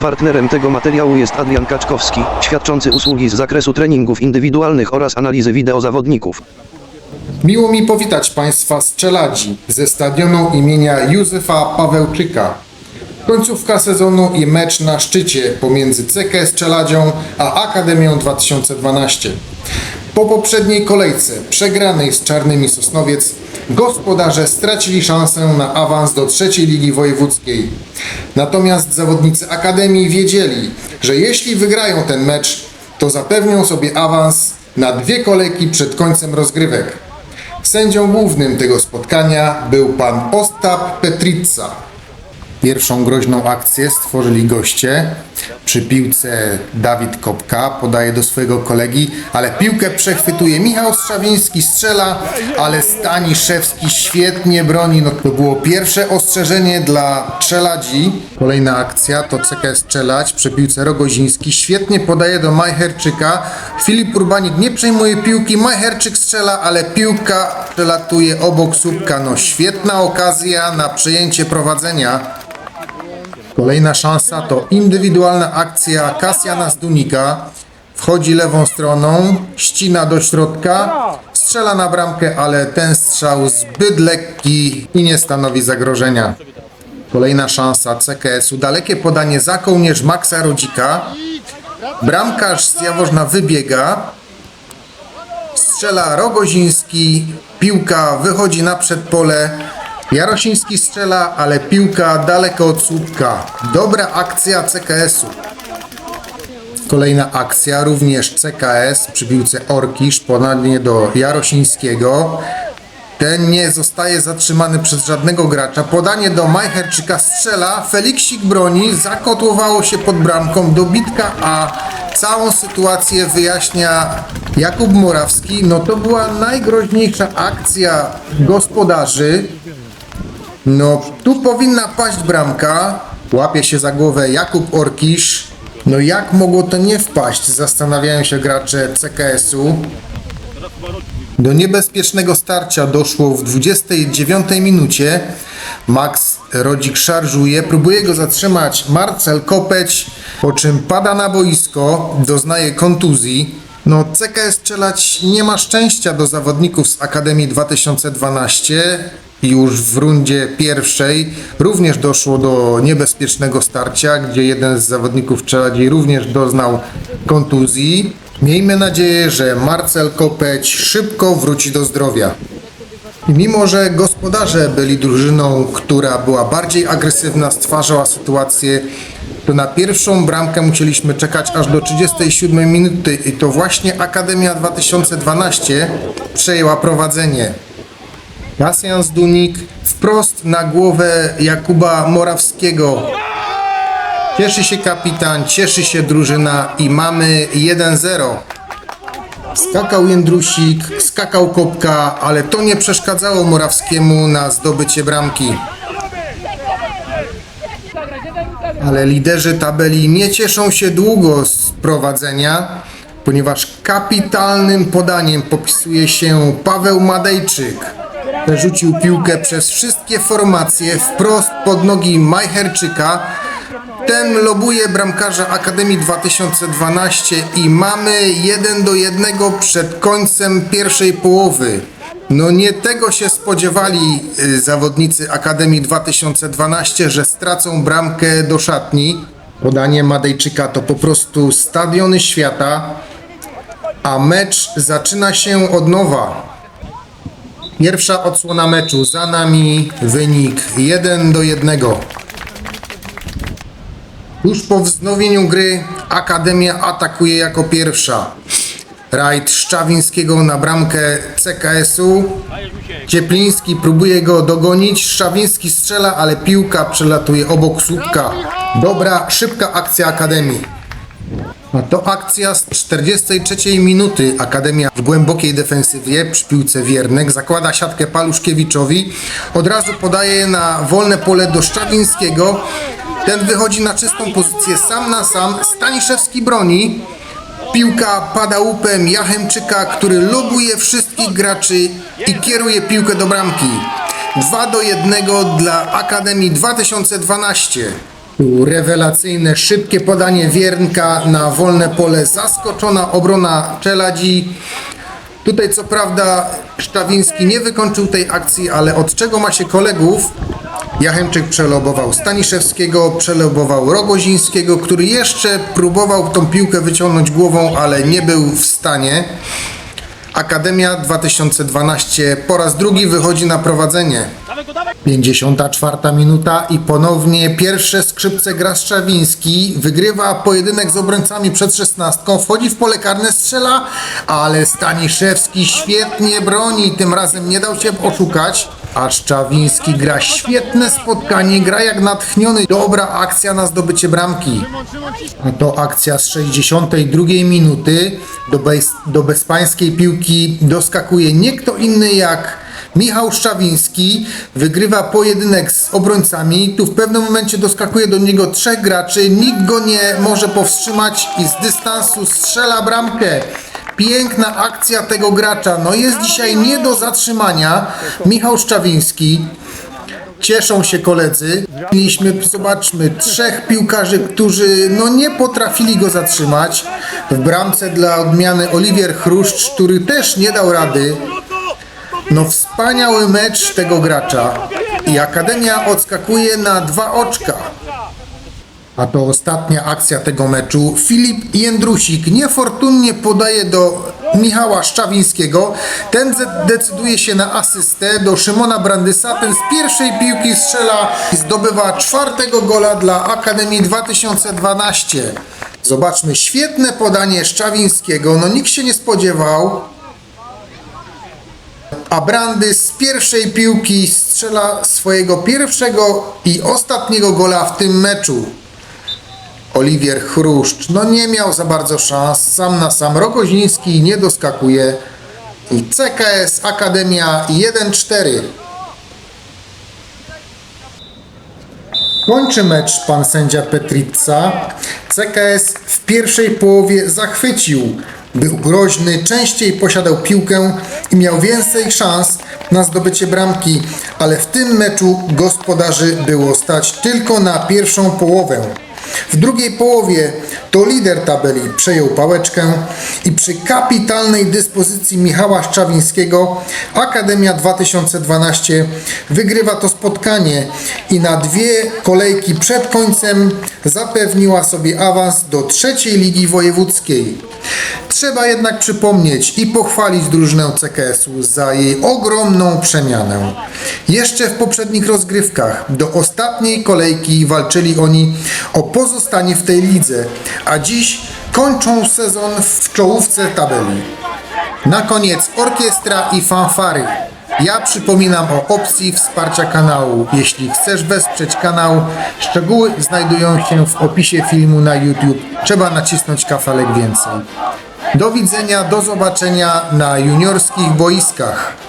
Partnerem tego materiału jest Adrian Kaczkowski, świadczący usługi z zakresu treningów indywidualnych oraz analizy wideo zawodników. Miło mi powitać Państwa z Czeladzi, ze stadionu imienia Józefa Pawełczyka. Końcówka sezonu i mecz na szczycie pomiędzy CKS Czeladzią a Akademią 2012. Po poprzedniej kolejce przegranej z Czarnymi Sosnowiec gospodarze stracili szansę na awans do trzeciej ligi wojewódzkiej. Natomiast zawodnicy Akademii wiedzieli, że jeśli wygrają ten mecz, to zapewnią sobie awans na dwie kolejki przed końcem rozgrywek. Sędzią głównym tego spotkania był pan Ostap Petritsa. Pierwszą groźną akcję stworzyli goście. Przy piłce Dawid Kopka podaje do swojego kolegi, ale piłkę przechwytuje Michał Strzawiński, strzela, ale Staniszewski świetnie broni. No, to było pierwsze ostrzeżenie dla Czeladzi. Kolejna akcja to CKS Czeladź przy piłce Rogoziński. Świetnie podaje do Majcherczyka. Filip Urbanik nie przejmuje piłki. Majcherczyk strzela, ale piłka przelatuje obok słupka. No świetna okazja na przejęcie prowadzenia. Kolejna szansa to indywidualna akcja Kasjana Zdunika. Wchodzi lewą stroną, ścina do środka, strzela na bramkę, ale ten strzał zbyt lekki i nie stanowi zagrożenia. Kolejna szansa CKS-u. Dalekie podanie za kołnierz Maxa Rodzika. Bramkarz z Jaworzna wybiega. Strzela Rogoziński. Piłka wychodzi na przedpole. Jarosiński strzela, ale piłka daleko od słupka. Dobra akcja CKS-u. Kolejna akcja, również CKS przy piłce Orkisz, podanie do Jarosińskiego. Ten nie zostaje zatrzymany przez żadnego gracza. Podanie do Majcherczyka strzela, Feliksik broni, zakotłowało się pod bramką, dobitka, a całą sytuację wyjaśnia Jakub Morawski. No to była najgroźniejsza akcja gospodarzy. No, tu powinna paść bramka. Łapie się za głowę Jakub Orkisz. No jak mogło to nie wpaść? Zastanawiają się gracze CKS-u. Do niebezpiecznego starcia doszło w 29 minucie. Max Rodzik szarżuje, próbuje go zatrzymać Marcel Kopeć, po czym pada na boisko, doznaje kontuzji. No, CKS strzelać nie ma szczęścia do zawodników z Akademii 2012. Już w rundzie pierwszej również doszło do niebezpiecznego starcia, gdzie jeden z zawodników Czeladzi również doznał kontuzji. Miejmy nadzieję, że Marcel Kopeć szybko wróci do zdrowia. Mimo, że gospodarze byli drużyną, która była bardziej agresywna, stwarzała sytuację, to na pierwszą bramkę musieliśmy czekać aż do 37 minuty i to właśnie Akademia 2012 przejęła prowadzenie. Kasjan Zdunik wprost na głowę Jakuba Morawskiego. Cieszy się kapitan, cieszy się drużyna i mamy 1-0. Skakał Jędrusik, skakał Kopka, ale to nie przeszkadzało Morawskiemu na zdobycie bramki. Ale liderzy tabeli nie cieszą się długo z prowadzenia, ponieważ kapitalnym podaniem popisuje się Paweł Madejczyk. Przerzucił piłkę przez wszystkie formacje wprost pod nogi Majcherczyka. Ten lobuje bramkarza Akademii 2012 i mamy 1 do 1 przed końcem pierwszej połowy. No nie tego się spodziewali y, zawodnicy Akademii 2012, że stracą bramkę do szatni. Podanie Madejczyka to po prostu stadiony świata, a mecz zaczyna się od nowa. Pierwsza odsłona meczu za nami, wynik 1 do 1. Tuż po wznowieniu gry Akademia atakuje jako pierwsza. Rajd Szczawińskiego na bramkę CKS-u. Ciepliński próbuje go dogonić. Szczawiński strzela, ale piłka przelatuje obok słupka. Dobra, szybka akcja Akademii. A to akcja z 43 minuty. Akademia w głębokiej defensywie przy piłce Wiernek zakłada siatkę Paluszkiewiczowi. Od razu podaje na wolne pole do Szczawińskiego. Ten wychodzi na czystą pozycję sam na sam. Staniszewski broni. Piłka pada łupem Jachemczyka, który lobuje wszystkich graczy i kieruje piłkę do bramki. 2 do 1 dla Akademii 2012. Tu rewelacyjne, szybkie podanie Wiernka na wolne pole, zaskoczona obrona Czeladzi. Tutaj co prawda Szczawiński nie wykończył tej akcji, ale od czego ma się kolegów? Jachemczyk przelobował Staniszewskiego, przelobował Rogozińskiego, który jeszcze próbował tą piłkę wyciągnąć głową, ale nie był w stanie. Akademia 2012 po raz drugi wychodzi na prowadzenie. 54 minuta i ponownie pierwsze skrzypce gra. Wygrywa pojedynek z obrońcami przed szesnastką. Wchodzi w pole karne, strzela, ale Staniszewski świetnie broni. Tym razem nie dał się oszukać. A Szczawiński gra świetne spotkanie, gra jak natchniony. Dobra akcja na zdobycie bramki. To akcja z 62 minuty. Do, bez, do bezpańskiej piłki doskakuje nie kto inny jak Michał Szczawiński. Wygrywa pojedynek z obrońcami. Tu w pewnym momencie doskakuje do niego trzech graczy. Nikt go nie może powstrzymać i z dystansu strzela bramkę. Piękna akcja tego gracza. No jest dzisiaj nie do zatrzymania. Michał Szczawiński. Cieszą się koledzy. Mieliśmy, zobaczmy, trzech piłkarzy, którzy no nie potrafili go zatrzymać. W bramce dla odmiany Oliwier Chruszcz, który też nie dał rady. No wspaniały mecz tego gracza. I Akademia odskakuje na dwa oczka. A to ostatnia akcja tego meczu. Filip Jędrusik niefortunnie podaje do Michała Szczawińskiego. Ten decyduje się na asystę do Szymona Brandysa. Ten z pierwszej piłki strzela i zdobywa czwartego gola dla Akademii 2012. Zobaczmy, świetne podanie Szczawińskiego. No nikt się nie spodziewał. A Brandy z pierwszej piłki strzela swojego pierwszego i ostatniego gola w tym meczu. Oliwier Chruszcz, no nie miał za bardzo szans, sam na sam. Rogoziński nie doskakuje. I CKS Akademia 1-4. Kończy mecz pan sędzia Petritza. CKS w pierwszej połowie zachwycił. Był groźny, częściej posiadał piłkę i miał więcej szans na zdobycie bramki, ale w tym meczu gospodarzy było stać tylko na pierwszą połowę. W drugiej połowie to lider tabeli przejął pałeczkę i przy kapitalnej dyspozycji Michała Szczawińskiego Akademia 2012 wygrywa to spotkanie i na dwie kolejki przed końcem zapewniła sobie awans do trzeciej ligi wojewódzkiej. Trzeba jednak przypomnieć i pochwalić drużynę CKS-u za jej ogromną przemianę. Jeszcze w poprzednich rozgrywkach do ostatniej kolejki walczyli oni o pozostanie w tej lidze, a dziś kończą sezon w czołówce tabeli. Na koniec orkiestra i fanfary. Ja przypominam o opcji wsparcia kanału. Jeśli chcesz wesprzeć kanał, szczegóły znajdują się w opisie filmu na YouTube. Trzeba nacisnąć kafelek więcej. Do widzenia, do zobaczenia na juniorskich boiskach.